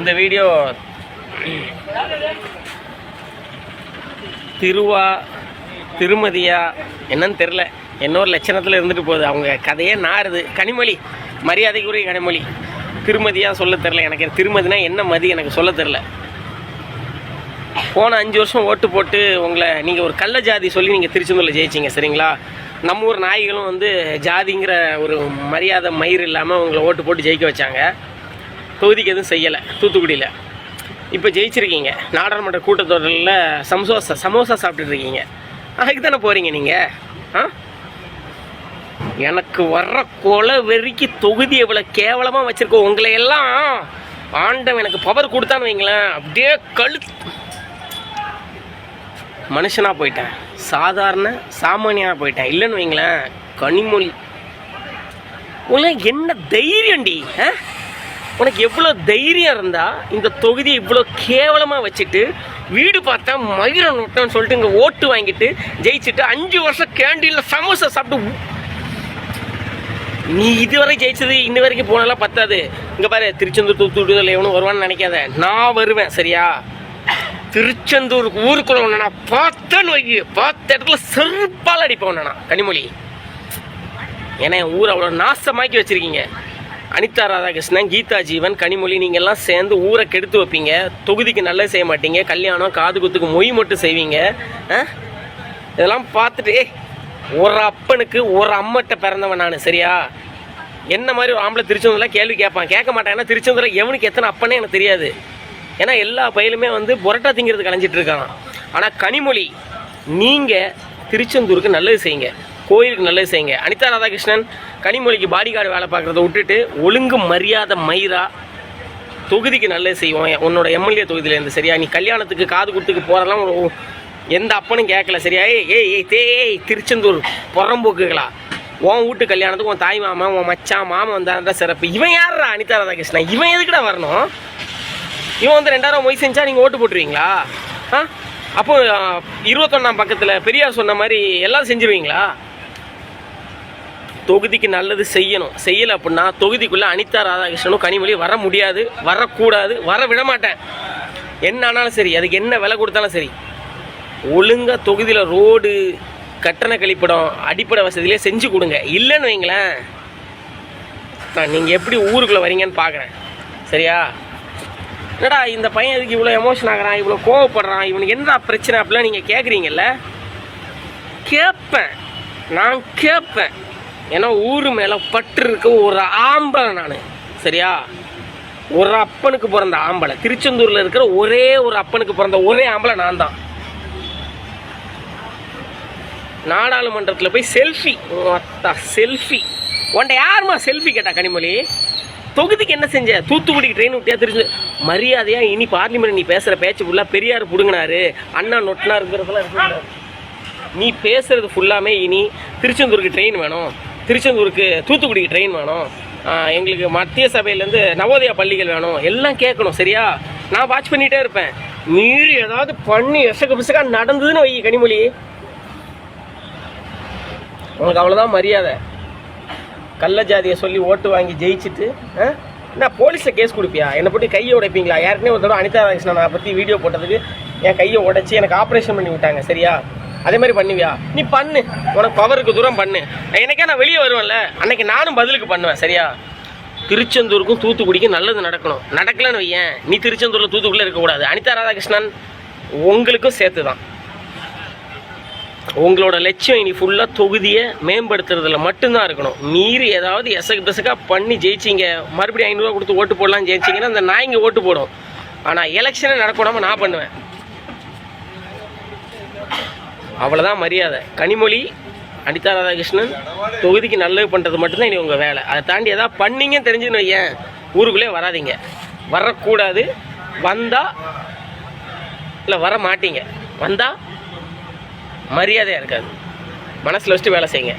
இந்த வீடியோ திருவா திருமதியா என்னன்னு தெரில இன்னொரு லட்சணத்தில் இருந்துட்டு போகுது. அவங்க கதையே நாருது கனிமொழி மரியாதைக்குரிய கனிமொழி. திருமதியாக சொல்ல தெரில எனக்கு திருமதினா என்ன மதி எனக்கு சொல்ல தெரில போன அஞ்சு வருஷம் ஓட்டு போட்டு உங்களை நீங்கள் ஒரு கள்ள ஜாதி சொல்லி நீங்கள் திருச்செந்தூரில் ஜெயிச்சிங்க சரிங்களா? நம்ம ஊர் நாய்களும் வந்து ஜாதிங்கிற ஒரு மரியாதை மயிர் இல்லாமல் உங்களை ஓட்டு போட்டு ஜெயிக்க வச்சாங்க. தொகுதிக்கு எதுவும் செய்யலை தூத்துக்குடியில். இப்போ ஜெயிச்சிருக்கீங்க. நாடாளுமன்ற கூட்டத்தொடரில் சமோசா சமோசா சாப்பிட்டுட்டு இருக்கீங்க. அதுக்கு தானே போகிறீங்க நீங்கள் ஆ? எனக்கு வர்ற கொலை வெறிக்கு தொகுதி எவ்வளோ கேவலமாக வச்சுருக்கோம் உங்களை எல்லாம் ஆண்டவன் எனக்கு பவர் கொடுத்தான்னு வைங்களேன். அப்படியே கழு மனுஷனாக போயிட்டேன். சாதாரண சாமானியாக போயிட்டேன். இல்லைன்னு வைங்களேன் கனிமொழி. உனக்கு என்ன தைரியம்டி ஆ? உனக்கு எவ்வளோ தைரியம் இருந்தா இந்த தொகுதியை இவ்வளோ கேவலமாக வச்சுட்டு வீடு பார்த்தா மயிர நோட்டம்னு சொல்லிட்டு இங்கே ஓட்டு வாங்கிட்டு ஜெயிச்சுட்டு அஞ்சு வருஷம் கேண்டீனில் சமோசா சாப்பிட்டு நீ இதுவரை ஜெயிச்சது இன்ன வரைக்கும் போனாலாம் பத்தாது. இங்கே பாரு திருச்செந்தூர் தூத்துக்குடியில் எவனும் வருவான்னு நினைக்காத. நான் வருவேன் சரியா? திருச்செந்தூர் ஊருக்குள்ள ஒன்று நான் பார்த்தேன்னு வை பார்த்த இடத்துல செருப்பால் அடிப்பேன் நான் கனிமொழி. ஏன்னா என் ஊர் அவ்வளோ நாசமாக்கி வச்சிருக்கீங்க. அனிதா ராதாகிருஷ்ணன் கீதா ஜீவன் கனிமொழி நீங்கள்லாம் சேர்ந்து ஊரை கெடுத்து வைப்பீங்க. தொகுதிக்கு நல்லது செய்ய மாட்டீங்க. கல்யாணம் காது குத்துக்கு மொய் மட்டும் செய்வீங்க. இதெல்லாம் பார்த்துட்டு ஒரு அப்பனுக்கு ஒரு அம்மட்ட பிறந்தவன் நான் சரியா? என்ன மாதிரி ஒரு ஆம்பளை திருச்செந்தூரில் கேள்வி கேட்பான். கேட்க மாட்டான். ஏன்னா திருச்செந்தூரில் எவனுக்கு எத்தனை அப்பனே எனக்கு தெரியாது. ஏன்னா எல்லா பயிலுமே வந்து புரட்டா திங்கிறது கலைஞ்சிட்டு இருக்கான். ஆனால் கனிமொழி நீங்கள் திருச்செந்தூருக்கு நல்லது செய்யுங்க. கோயிலுக்கு நல்லது செய்யுங்க. அனிதா ராதாகிருஷ்ணன் கனிமொழிக்கு பாடிகார்டு வேலை பார்க்குறத விட்டுட்டு ஒழுங்கு மரியாதை மயிரா தொகுதிக்கு நல்லது செய்வோம். உன்னோட எம்எல்ஏ தொகுதியிலேருந்து சரியா? நீ கல்யாணத்துக்கு காது குத்துக்கு போகிறதெல்லாம் ஒரு எந்த அப்பனும் கேட்கல சரியா? ஏய் ஏய் ஏய் தே ஏய் திருச்செந்தூர் புறம்போக்குகளா? உன் வீட்டு கல்யாணத்துக்கு உன் தாய் மாமா உன் மச்சான் மாமன் வந்தாருன்ற சிறப்பு. இவன் யாரா அனிதா ராதாகிருஷ்ணன்? இவன் எதுக்குடா வரணும்? இவன் வந்து ரெண்டாயிரம் மொய் செஞ்சா நீங்கள் ஓட்டு போட்டுருவீங்களா? ஆ? அப்போ இருபத்தொன்னாம் பக்கத்தில் பெரியார் சொன்ன மாதிரி எல்லாம் செஞ்சுருவீங்களா? தொகுதிக்கு நல்லது செய்யணும். செய்யலை அப்படின்னா தொகுதிக்குள்ளே அனிதா ராதாகிருஷ்ணனும் கனிமொழி வர முடியாது வரக்கூடாது வர விட மாட்டேன் என்ன ஆனாலும் சரி அதுக்கு என்ன விலை கொடுத்தாலும் சரி ஒழுங்காக தொகுதியில் ரோடு கட்டண கழிப்பிடம் அடிப்படை வசதியிலே செஞ்சு கொடுங்க. இல்லைன்னு வைங்களேன். நான் நீங்கள் எப்படி ஊருக்குள்ளே வரீங்கன்னு பார்க்குறேன் சரியா? என்னடா இந்த பையன் இதுக்கு இவ்வளோ எமோஷன் ஆகிறான் இவ்வளோ கோவப்படுறான் இவனுக்கு என்ன பிரச்சனை அப்படிலாம் நீங்கள் கேட்குறீங்கல்ல கேட்பேன் நான் கேட்பேன் ஏன்னா ஊர் மேலே பற்று இருக்க ஒரு ஆம்பளை நான். சரியா? ஒரு அப்பனுக்கு பிறந்த ஆம்பளை. திருச்செந்தூரில் இருக்கிற ஒரே ஒரு அப்பனுக்கு பிறந்த ஒரே ஆம்பளை நான் தான் நாடாளுமன்றத்தில் போய் செல்ஃபி. செல்ஃபி. உன்ட்ட யாரும்மா செல்ஃபி கேட்டா கனிமொழி? தொகுதிக்கு என்ன செஞ்ச? தூத்துக்குடிக்கு ட்ரெயின் விட்டியா தெரிஞ்சு. மரியாதையாக இனி பார்லிமெண்ட் நீ பேசுகிற பேச்சு ஃபுல்லாக பெரியார் பிடுங்கினாரு. அண்ணா நொட்டினா இருக்கிறதெல்லாம் நீ பேசுறது ஃபுல்லாமே இனி திருச்செந்தூருக்கு ட்ரெயின் வேணும். திருச்செந்தூருக்கு தூத்துக்குடிக்கு ட்ரெயின் வேணும். எங்களுக்கு மத்திய சபையிலேருந்து நவோதயா பள்ளிகள் வேணும். எல்லாம் கேட்கணும் சரியா? நான் வாட்ச் பண்ணிகிட்டே இருப்பேன். மீறி ஏதாவது பண்ணி எசக்கு பிசக்கா நடந்ததுன்னு வை கனிமொழி. உனக்கு அவ்வளோதான் மரியாதை. கள்ள ஜாதியை சொல்லி ஓட்டு வாங்கி ஜெயிச்சுட்டு என்ன போலீஸில் கேஸ் கொடுப்பியா? என்னை போட்டு கையை உடைப்பீங்களா? ஏற்கனவே ஒரு தடவை அனிதா ராகிருஷ்ணன் நான் பற்றி வீடியோ போட்டதுக்கு என் கையை உடைச்சி எனக்கு ஆப்ரேஷன் பண்ணி விட்டாங்க சரியா? அதே மாதிரி பண்ணுவியா? நீ பண்ணு. உனக்கு பவருக்கு தூரம் பண்ணு. எனக்கே நான் வெளியே வருவேன்ல. அன்னைக்கு நானும் பதிலுக்கு பண்ணுவேன் சரியா? திருச்செந்தூருக்கும் தூத்துக்குடிக்கும் நல்லது நடக்கணும். நடக்கலன்னு வையேன். நீ திருச்செந்தூரில் தூத்துக்குள்ளே இருக்கக்கூடாது. அனிதா ராதாகிருஷ்ணன் உங்களுக்கும் சேர்த்து தான் உங்களோட லட்சியம் இனி ஃபுல்லாக தொகுதியை மேம்படுத்துறதுல மட்டும்தான் இருக்கணும். மீறி ஏதாவது எசக்கு பெசக்கா பண்ணி ஜெயிச்சிங்க. மறுபடியும் ஐநூறுரூவா கொடுத்து ஓட்டு போடலாம் ஜெயிச்சிங்கன்னா அந்த நாய்ங்க ஓட்டு போடும். ஆனால் எலெக்ஷனே நடக்கூடாமல் நான் பண்ணுவேன். அவ்வளோதான் மரியாதை. கனிமொழி அனிதா ராதாகிருஷ்ணன் தொகுதிக்கு நல்லது பண்ணுறது மட்டும்தான் இனி உங்கள் வேலை. அதை தாண்டி எதாவது பண்ணீங்கன்னு தெரிஞ்சுன்னு வையேன். ஊருக்குள்ளே வராதீங்க. வரக்கூடாது. வந்தால் இல்லை வர மாட்டீங்க. வந்தால் மரியாதையாக இருக்காது. மனசில் வச்சுட்டு வேலை செய்யுங்க.